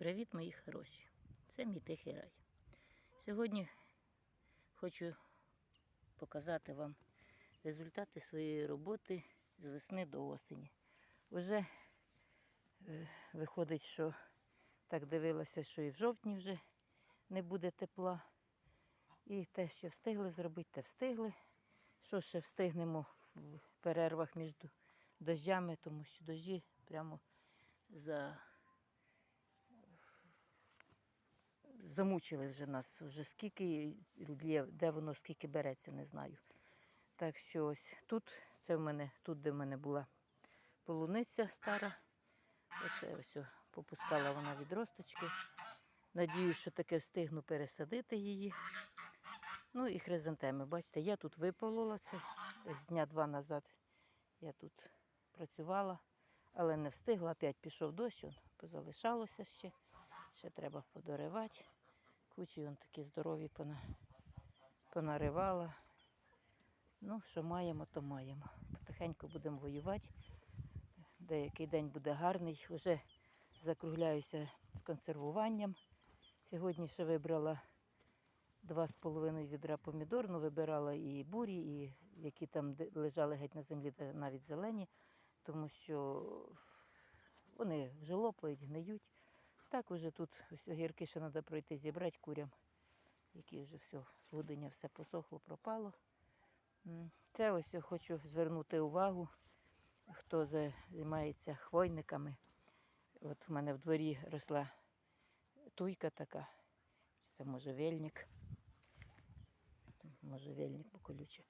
Привіт, мої хороші! Це мій тихий рай. Сьогодні хочу показати вам результати своєї роботи з весни до осені. Уже е, виходить, що так дивилася, що і в жовтні вже не буде тепла. І те, що встигли зробити, те встигли. Що ще встигнемо в перервах між дощами, тому що дощі прямо за замучили вже нас. Вже скільки лє, де воно скільки береться, не знаю. Так що ось тут, це в мене, тут, де в мене була полуниця стара. Оце ось попускала вона відросточки. Надіюсь, що таке встигну пересадити її. Ну і хризантеми. Бачите, я тут виполола це десь дня два назад. Я тут працювала, але не встигла. Опять пішов дощ, позалишалося ще. Ще треба подоривати. Кучі вон такі здорові пона... понаривала. Ну, що маємо, то маємо. Потихеньку будемо воювати. Деякий день буде гарний. Вже закругляюся з консервуванням. Сьогодні ще вибрала два з половиною відра помідор, ну вибирала і бурі, і які там лежали геть на землі, навіть зелені, тому що вони вже лопають, гниють. Так уже тут ось огірки ще треба пройти зібрати курям, які вже все, гудення все посохло, пропало. Це ось я хочу звернути увагу, хто займається хвойниками. От в мене в дворі росла туйка така, це можжевельник. Можжевельник поколюче.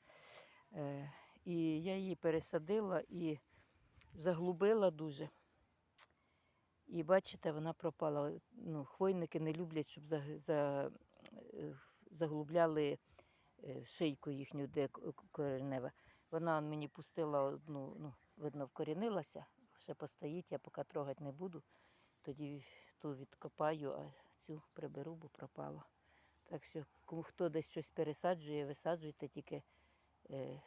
Е, і я її пересадила і заглубила дуже. І бачите, вона пропала. Ну, хвойники не люблять, щоб за, за, е, заглубляли е, шийку їхню, де коренева. Вона мені пустила одну, ну, видно, вкорінилася, ще постоїть, я поки трогати не буду. Тоді ту відкопаю, а цю приберу, бо пропала. Так що, хто десь щось пересаджує, висаджуйте тільки е,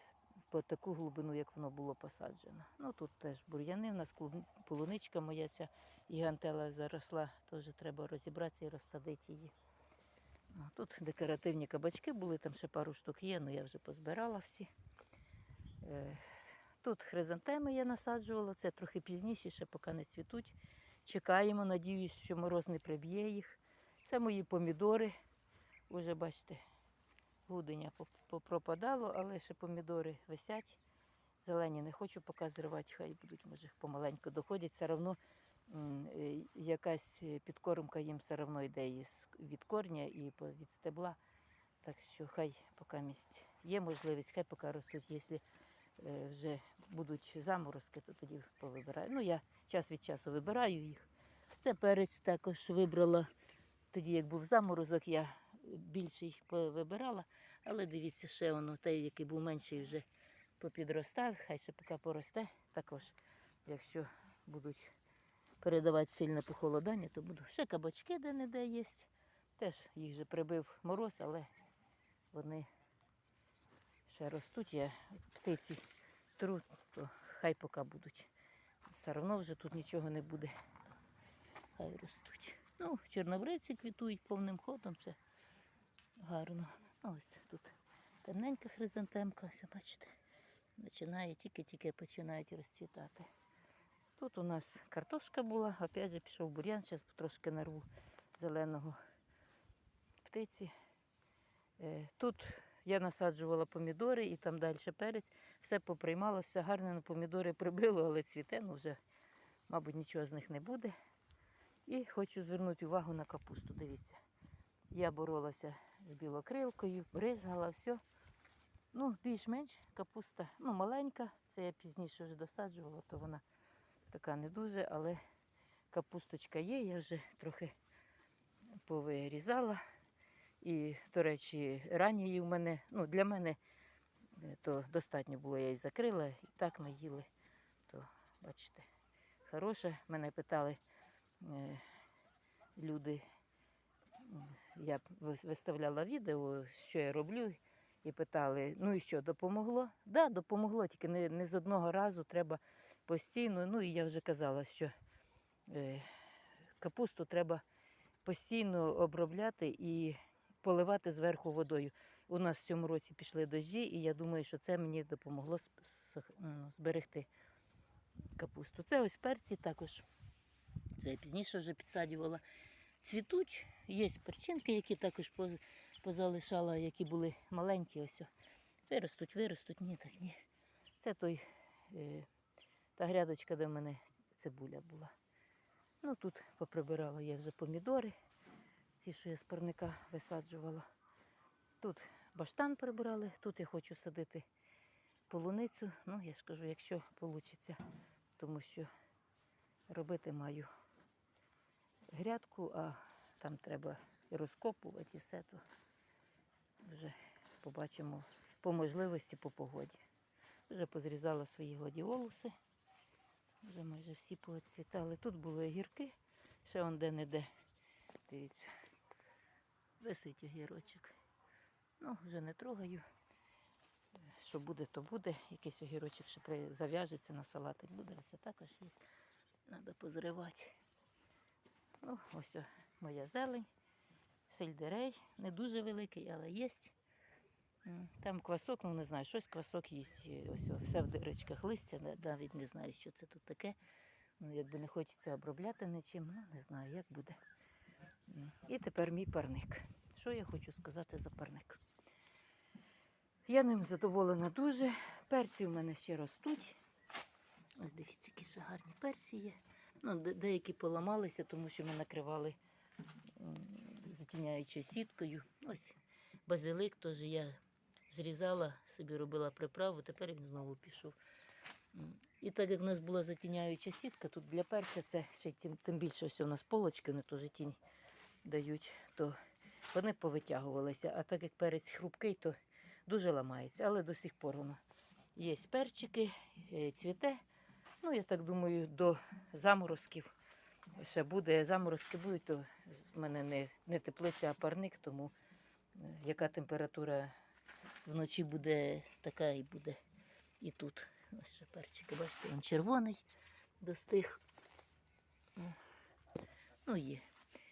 по таку глибину, як воно було посаджено. Ну тут теж бур'яни, у нас полуничка моя ця гігантела заросла, теж треба розібратися і розсадити її. Ну, Тут декоративні кабачки були, там ще пару штук є, але я вже позбирала всі. Е, Тут хризантеми я насаджувала, це трохи пізніше, ще поки не цвітуть. Чекаємо, надіюсь, що мороз не приб'є їх. Це мої помідори. Уже бачите, гудення поп- попропадало, але ще помідори висять. Зелені не хочу поки зривати, хай будуть, може, помаленьку доходять. Все одно е, якась підкормка їм все одно йде від корня і від стебла. Так що хай поки місць є можливість, хай поки ростуть. Якщо е, вже будуть заморозки, то тоді повибираю. Ну, я час від часу вибираю їх. Це перець також вибрала. Тоді, як був заморозок, я більший вибирала, але дивіться, ще воно той, який був менший, вже попідростав, хай ще поки поросте. Також, якщо будуть передавати сильне похолодання, то буду. Ще кабачки де-не-де є. Теж їх же прибив мороз, але вони ще ростуть. Я птиці тру, то хай поки будуть. Все одно вже тут нічого не буде. Хай ростуть. Ну, чорнобривці квітують повним ходом, це гарно. Ось тут темненька хризантемка, ось бачите, починає, тільки-тільки починають розцвітати. Тут у нас картошка була, опять же пішов бур'ян, зараз трошки нарву зеленого птиці. Е, Тут я насаджувала помідори і там далі перець. Все поприймалося, все гарне на помідори прибило, але цвіте, ну вже, мабуть, нічого з них не буде. І хочу звернути увагу на капусту. Дивіться. Я боролася з білокрилкою, бризгала, все. Ну, більш-менш капуста, ну, маленька, це я пізніше вже досаджувала, то вона така не дуже, але капусточка є, я вже трохи повирізала. І, до речі, ранії в мене, ну, для мене е, то достатньо було, я її закрила, і так ми їли. То, бачите, хороше. Мене питали е, люди, я виставляла відео, що я роблю, і питали, ну і що, допомогло? Так, да, допомогло, тільки не, не з одного разу, треба постійно. Ну і я вже казала, що е, капусту треба постійно обробляти і поливати зверху водою. У нас в цьому році пішли дощі, і я думаю, що це мені допомогло зберегти капусту. Це ось перці також. Це я пізніше вже підсадювала. Цвітуть, є перчинки, які також позалишала, які були маленькі. Ось. Виростуть, виростуть, ні, так ні. Це той, е, та грядочка, де в мене цибуля була. Ну тут поприбирала я вже помідори, ці, що я з парника висаджувала. Тут баштан прибирали, тут я хочу садити полуницю. Ну, я ж кажу, якщо вийде, тому що робити маю грядку, а там треба і розкопувати і все, то вже побачимо по можливості, по погоді. Вже позрізала свої гладіолуси. Вже майже всі поцвітали. Тут були огірки, ще он де-не-де. Дивіться. Висить огірочок. Ну, вже не трогаю. Що буде, то буде. Якийсь огірочок ще зав'яжеться на салатик буде. Ось також є. Треба позривати. Ну, ось моя зелень. Сельдерей. Не дуже великий, але є. Там квасок, ну не знаю, щось квасок їсть. Ось все в дирочках листя, навіть не знаю, що це тут таке. Ну, якби не хочеться обробляти нічим, ну не знаю, як буде. І тепер мій парник. Що я хочу сказати за парник? Я ним задоволена дуже. Перці в мене ще ростуть. Ось дивіться, які гарні перці є. Ну, деякі поламалися, тому що ми накривали затіняючою сіткою. Ось базилик теж я зрізала, собі робила приправу, тепер він знову пішов. І так як в нас була затіняюча сітка, тут для перця це ще тим, тим більше ось у нас полочки, вони теж тінь дають, то вони повитягувалися. А так як перець хрупкий, то дуже ламається. Але до сих пор воно є перчики, е, цвіте. Ну, я так думаю, до заморозків ще буде. Заморозки будуть, то в мене не, не теплиця, а парник, тому е, яка температура вночі буде, така і буде і тут. Ось ще перчики, бачите, він червоний достиг. Ну, є.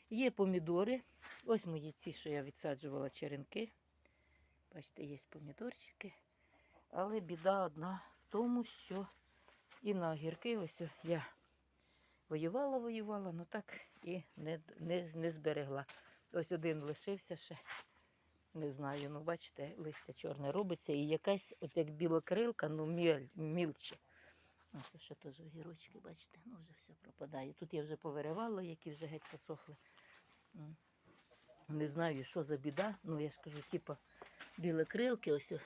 Є помідори. Ось мої ці, що я відсаджувала черенки. Бачите, є помідорчики. Але біда одна в тому, що і на огірки ось я воювала, воювала, але так і не, не, не зберегла. Ось один лишився ще. Не знаю, ну бачите, листя чорне робиться і якась, от як білокрилка, ну міль, мілче. Ось ще теж огірочки, бачите, ну вже все пропадає. Тут я вже повиривала, які вже геть посохли. Не знаю, що за біда. Ну я ж кажу, типу білокрилки, ось о,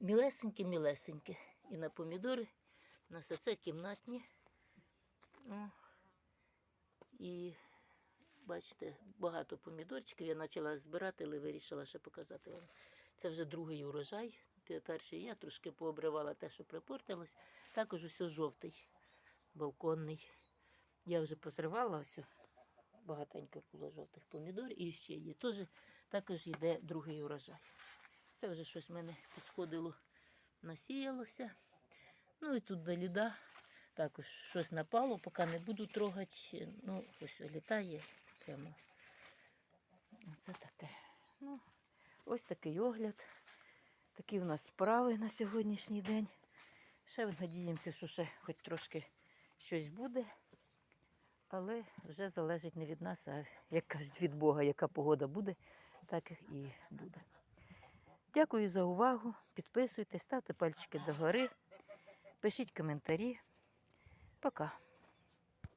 мілесенькі-мілесенькі. І на помідори, на все це кімнатні. Ну, і бачите, багато помідорчиків. Я почала збирати, але вирішила ще показати вам. Це вже другий урожай. Перший я трошки пообривала те, що припортилось. Також ось жовтий, балконний. Я вже позривала ось. Багатенько було жовтих помідор і ще є. Теж також йде другий урожай. Це вже щось в мене підсходило, насіялося. Ну і тут до ліда також щось напало, поки не буду трогати. Ну, ось літає прямо. Оце таке. Ну, ось такий огляд. Такі в нас справи на сьогоднішній день. Ще надіємося, що ще хоч трошки щось буде. Але вже залежить не від нас, а як кажуть, від Бога, яка погода буде, так і буде. Дякую за увагу. Підписуйтесь, ставте пальчики догори, пишіть коментарі. Пока.